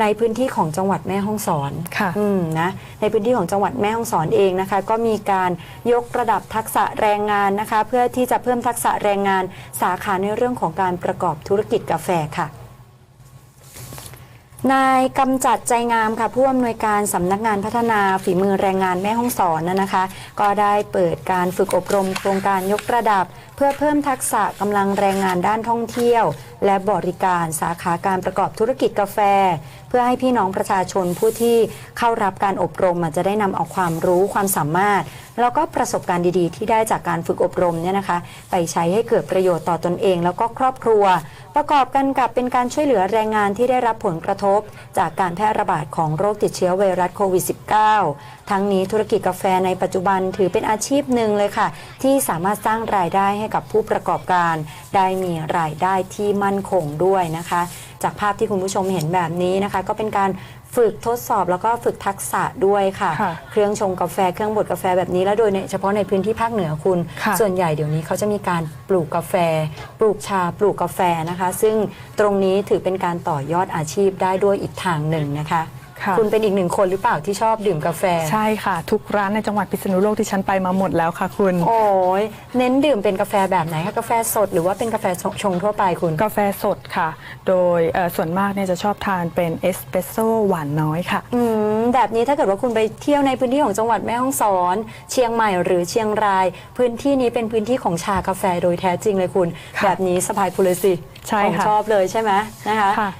ในพื้นที่ของจังหวัดแม่ฮ่องสอนค่ะอืมนะในพื้นที่ของจังหวัดแม่ฮ่องสอนเองนะคะ ก็มีการยกระดับทักษะแรงงานนะคะ เพื่อที่จะเพิ่มทักษะแรงงานสาขาในเรื่องของการประกอบธุรกิจกาแฟค่ะ นายกำจัดใจงามค่ะผู้อำนวยการสำนักงานพัฒนาฝีมือแรงงานแม่ห้องสอนนะนะคะ ก็ได้เปิดการฝึกอบรมโครงการยกระดับ เพื่อเพิ่มทักษะกำลังแรงงานด้านท่องเที่ยว และบริการสาขาการประกอบธุรกิจกาแฟ เพื่อให้พี่น้องประชาชนผู้ที่เข้ารับการอบรมจะได้นำเอาความรู้ความสามารถ แล้วก็ประสบการณ์ดีๆ ที่ได้จากการฝึกอบรมเนี่ยนะคะ ไปใช้ให้เกิดประโยชน์ต่อตนเอง แล้วก็ครอบครัว ประกอบกันกับเป็นการช่วยเหลือแรงงานที่ได้รับผลกระทบ จากการแพร่ระบาดของโรคติดเชื้อไวรัสโควิด -19 ทั้งนี้ธุรกิจกาแฟในปัจจุบันถือเป็นอาชีพหนึ่งเลยค่ะ ที่สามารถสร้างรายได้ให้กับผู้ประกอบการ ได้มีรายได้ที่มั่นคงด้วยนะคะ จากภาพที่คุณผู้ชมเห็นแบบนี้นะคะ ก็เป็นการ ฝึกทดสอบแล้วก็ฝึกทักษะด้วยค่ะ ค่ะเครื่องชงกาแฟเครื่องบดกาแฟแบบนี้แล้วโดยในเฉพาะในพื้นที่ภาคเหนือคุณ ค่ะ ส่วนใหญ่เดี๋ยวนี้เขาจะมีการปลูกกาแฟ ปลูกชาปลูกกาแฟนะคะ ซึ่งตรงนี้ถือเป็นการต่อยอดอาชีพได้ด้วยอีกทางหนึ่งนะคะ ค่ะคุณเป็นอีกหนึ่งคนหรือเปล่าที่ชอบดื่มกาแฟ ใช่ค่ะ ทุกร้านในจังหวัดพิษณุโลกที่ฉันไปมาหมดแล้วค่ะคุณ โอ้ยเน้นดื่มเป็นกาแฟแบบไหนคะกาแฟสดหรือว่าเป็นกาแฟชงทั่วไปคุณ กาแฟสดค่ะ โดยเอ่อส่วนมากเนี่ยจะชอบทานเป็นเอสเปรสโซ่หวานน้อยค่ะอืมแบบนี้ถ้าเกิดว่าคุณไปเที่ยวในพื้นที่ของจังหวัดแม่ฮ่องสอน เชียงใหม่หรือเชียงราย พื้นที่นี้เป็นพื้นที่ของชากาแฟโดยแท้จริงเลยคุณค่ะแบบนี้สบายคุณเลยสิใช่ของค่ะชอบเลยใช่ไหมนะคะค่ะ